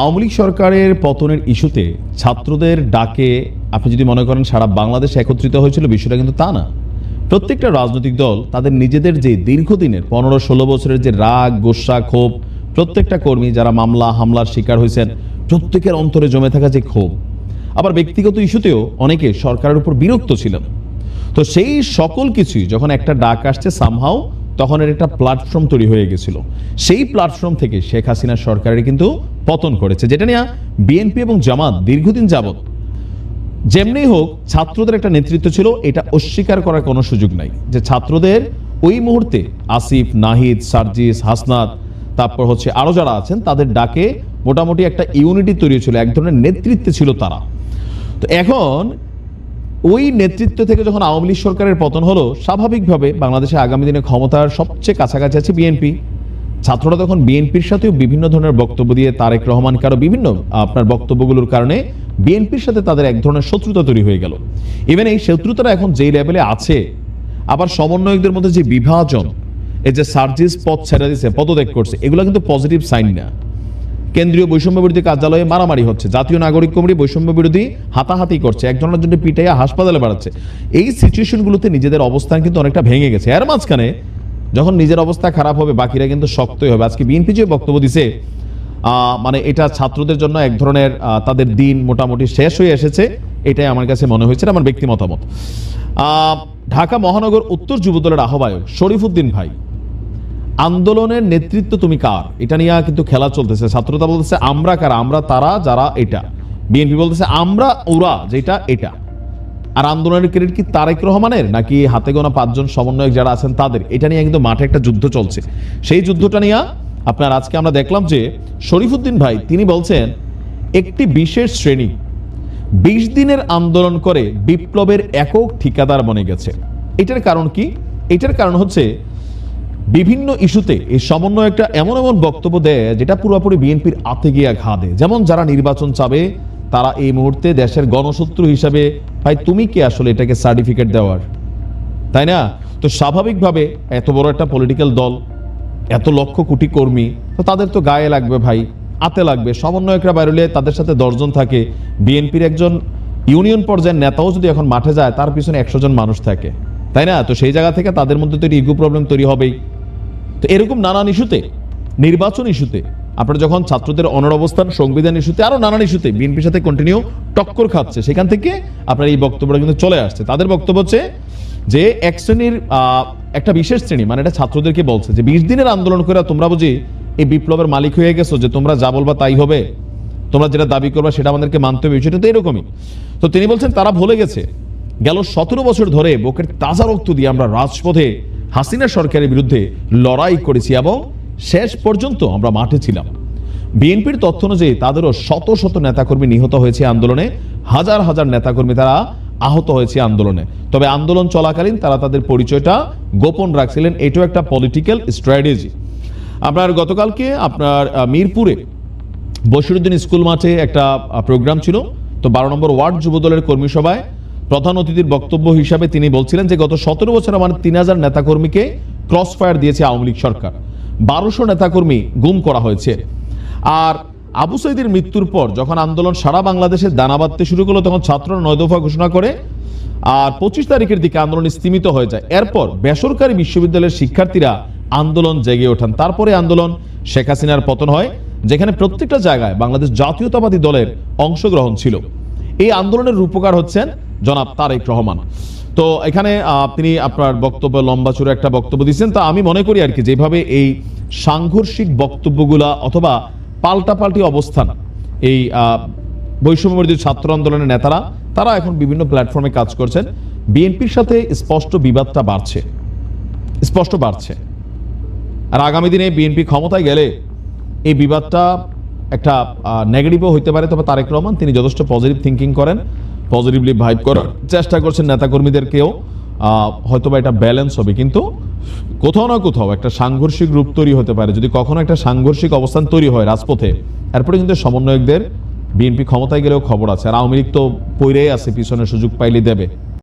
আওয়ামী লীগ সরকারের পতনের ইস্যুতে ছাত্রদের ডাকে, আপনি যদি মনে করেন সারা বাংলাদেশ একত্রিত হয়েছিল, বিষয়টা কিন্তু তা না। প্রত্যেকটা রাজনৈতিক দল তাদের নিজেদের যে দীর্ঘদিনের পনেরো ষোলো বছরের যে রাগ, গোসা, ক্ষোভ, প্রত্যেকটা কর্মী যারা মামলা, হামলার শিকার হয়েছেন, প্রত্যেকের অন্তরে জমে থাকা যে ক্ষোভ। আবার ব্যক্তিগত ইস্যুতেও অনেকে সরকারের উপর বিরক্ত ছিলেন। তো সেই সকল কিছুই যখন একটা ডাক আসছে সামহাও তখন এর একটা প্ল্যাটফর্ম তৈরি হয়ে গেছিল। সেই প্ল্যাটফর্ম থেকে শেখ হাসিনা সরকারের কিন্তু পতন করেছে, যেটা নিয়ে বিএনপি এবং জামাত দীর্ঘদিন যাবত যেমনি হোক ছাত্রদের একটা নেতৃত্ব ছিল, এটা অস্বীকার করার কোনো সুযোগ নাই। যে ছাত্রদের ওই মুহূর্তে আসিফ, নাহিদ, সার্জিস, হাসনাত, তারপর হচ্ছে আরও যারা আছেন, তাদের ডাকে মোটামুটি একটা ইউনিটি তৈরি ছিল এক ধরনের নেতৃত্বে ছিল তারা। তো এখন ওই নেতৃত্ব থেকে যখন আওয়ামী লীগ সরকারের পতন হলো, স্বাভাবিকভাবে বাংলাদেশে আগামী দিনে ক্ষমতার সবচেয়ে কাছাকাছি আছে বিএনপি ছাত্ররা তখন বিএনপির সাথেও বিভিন্ন ধরনের বক্তব্য দিয়ে তারেক রহমান কারও বিভিন্ন, আপনার বক্তব্যগুলোর কারণে বিএনপির সাথে তাদের এক ধরনের শত্রুতা তৈরি হয়ে গেল। ইভেন এই শত্রুতাটা এখন যেই লেভেলে আছে, আবার সমন্বয়কদের মধ্যে যে বিভাজন, এই যে সার্জিস পদ ছেড়ে দিছে, পদত্যাগ করছে, এগুলো কিন্তু পজিটিভ সাইন না। কেন্দ্রীয় বৈষম্য বিরোধী কার্যালয়ে মারামারি হচ্ছে। জাতীয় নাগরিক কমিটি বৈষম্য বিরোধী হাতাহাতি করছে। একজনের জন্য পিটাইয়া হাসপাতালে বাড়াচ্ছে এই সিচুয়েশনগুলোতে নিজেদের অবস্থান কিন্তু অনেকটা ভেঙে গেছে। এর মাঝখানে যখন নিজের অবস্থা খারাপ হবে, বাকিরা কিন্তু শক্তই হবে। আজকে বিএনপি যে বক্তব্য দিছে মানে এটা ছাত্রদের জন্য এক ধরনের তাদের দিন মোটামুটি শেষ হয়ে এসেছে। এটাই আমার কাছে মনে হয়েছে আমার ব্যক্তি মতামত। ঢাকা মহানগর উত্তর যুবদলের আহ্বায়ক শরীফুদ্দিন ভাই আন্দোলনের নেতৃত্ব তুমি কার? এটা নিয়ে কিন্তু খেলা চলতেছে। ছাত্রতা বলতেছে আমরা কারা? আমরা তারা, যারা এটা। বিএনপি বলতেছে আমরা, ওরা, যেটা, এটা। আর আন্দোলনের ক্রেডিট কি তারেক রহমানের? নাকি হাতে গোনা পাঁচজন সমন্বয়ক যারা আছেন তাদের? এটা নিয়ে কিন্তু মাঠে একটা যুদ্ধ চলছে। সেই যুদ্ধটা নিয়ে আপনার আজকে আমরা দেখলাম যে শরীফুদ্দিন ভাই, তিনি বলছেন, একটি বিশেষ শ্রেণি, বিশ দিনের আন্দোলন করে বিপ্লবের একক ঠিকাদার বনে গেছে। এটার কারণ কি? এটার কারণ হচ্ছে বিভিন্ন ইস্যুতে এই সমন্বয় একটা এমন এমন বক্তব্য দেয় যেটা পুরোপুরি বিএনপির আতে গিয়া ঘা দেয় যেমন যারা নির্বাচন চাবে, তারা এই মুহূর্তে দেশের গণশত্রু হিসাবে, ভাই, তুমি কে আসলে এটাকে সার্টিফিকেট দেওয়ার? তাই না? তো স্বাভাবিকভাবে এত বড় একটা পলিটিক্যাল দল, এত লক্ষ কোটি কর্মী, তো তাদের তো গায়ে লাগবে ভাই, আতে লাগবে। সমন্বয়করা বাইরলে তাদের সাথে দশজন থাকে। বিএনপির একজন ইউনিয়ন পর্যায়ের নেতাও যদি এখন মাঠে যায়, তার পিছনে একশো জন মানুষ থাকে। তাই না? তো সেই জায়গা থেকে তাদের মধ্যে তৈরি ইগো প্রবলেম তৈরি হবেই। তো এরকম নানান ইস্যুতে, নির্বাচন ইস্যুতে, আপনার যখন ছাত্রদের অনর অবস্থান, সংবিধান ইস্যুতে, আরও নানান ইস্যুতে বিএনপির সাথে কন্টিনিউ টক্কর খাচ্ছে, সেখান থেকে আপনার এই বক্তব্যটা কিন্তু চলে আসছে। তাদের বক্তব্য হচ্ছে যে এক শ্রেণির একটা বিশেষ শ্রেণি মানে এটা ছাত্রদেরকে বলছে যে বিশ দিনের আন্দোলন করে তোমরা বুঝি এই বিপ্লবের মালিক হয়ে গেছো যে তোমরা যা বলবা তাই হবে, তোমরা যেটা দাবি করবা সেটা আমাদেরকে মানতে হবে সেটা তো এরকমই। তো তিনি বলছেন তারা ভুলে গেছে, গেল সতেরো বছর ধরে বুকের তাজা রক্ত দিয়ে আমরা রাজপথে হাসিনা সরকারের বিরুদ্ধে লড়াই করেছি এবং শেষ পর্যন্ত আমরা মাঠে ছিলাম। বিএনপির তথ্য অনুযায়ী তাদেরও শত শত নেতাকর্মী নিহত হয়েছে আন্দোলনে। হাজার হাজার নেতাকর্মী তারা আহত হয়েছে আন্দোলনে। তবে আন্দোলন চলাকালীন তারা তাদের পরিচয়টা গোপন রাখছিলেন। এটাও একটা পলিটিক্যাল স্ট্র্যাটেজি আপনার গতকালকে আপনার মিরপুরে বসিরুদ্দিন স্কুল মাঠে একটা প্রোগ্রাম ছিল। তো বারো নম্বর ওয়ার্ড যুবদলের কর্মী সভায় প্রধান অতিথির বক্তব্য হিসাবে তিনি বলছিলেন যে গত সতেরো বছর আমার তিন হাজার নেতাকর্মীকে ক্রস ফায়ার দিয়েছে আওয়ামী লীগ সরকার। বারোশো নেতাকর্মী গুম করা হয়েছে। আর আবু সাইদের মৃত্যুর পর যখন আন্দোলন সারা বাংলাদেশে দানা বাঁধতে শুরু করল, তখন ছাত্ররা নয় দফা ঘোষণা করে আর পঁচিশ তারিখের দিকে আন্দোলন স্তীমিত হয়ে যায়। এরপর বেসরকারি বিশ্ববিদ্যালয়ের শিক্ষার্থীরা আন্দোলন জেগে ওঠান। তারপরে আন্দোলন শেখ হাসিনার পতন হয়, যেখানে প্রত্যেকটা জায়গায় বাংলাদেশ জাতীয়তাবাদী দলের অংশগ্রহণ ছিল। এই আন্দোলনের রূপকার হচ্ছেন জনাব তারেক রহমান। তো এখানে তিনি আপনার বক্তব্য লম্বা চূড়া একটা বক্তব্য দিচ্ছেন তা আমি মনে করি আর কি যেভাবে এই সাংঘর্ষিক বক্তব্যগুলা অথবা পাল্টাপাল্টি অবস্থান এই আহ, বৈষম্যবিরোধী ছাত্র আন্দোলনের নেতারা তারা এখন বিভিন্ন প্ল্যাটফর্মে কাজ করছেন। বিএনপির সাথে স্পষ্ট বিবাদটা বাড়ছে। স্পষ্ট বাড়ছে। আর আগামী দিনে বিএনপি ক্ষমতায় গেলে এই বিবাদটা একটা নেগেটিভও হইতে পারে। তবে তারেক রহমান তিনি যথেষ্ট পজিটিভ থিঙ্কিং করেন। পজিটিভলি ভাইব করার চেষ্টা করছেন নেতাকর্মীদেরকেও হয়তো বা এটা ব্যালেন্স হবে কিন্তু কোথাও না কোথাও একটা সাংঘর্ষিক রূপ তৈরি হতে পারে। যদি কখনো একটা সাংঘর্ষিক অবস্থান তৈরি হয় রাজপথে এরপরে কিন্তু সমন্বয়কদের বিএনপি ক্ষমতায় গেলেও খবর আছে। আর আওয়ামী লীগ তো পৈরেই আছে পিছনে সুযোগ পাইলে দেবে।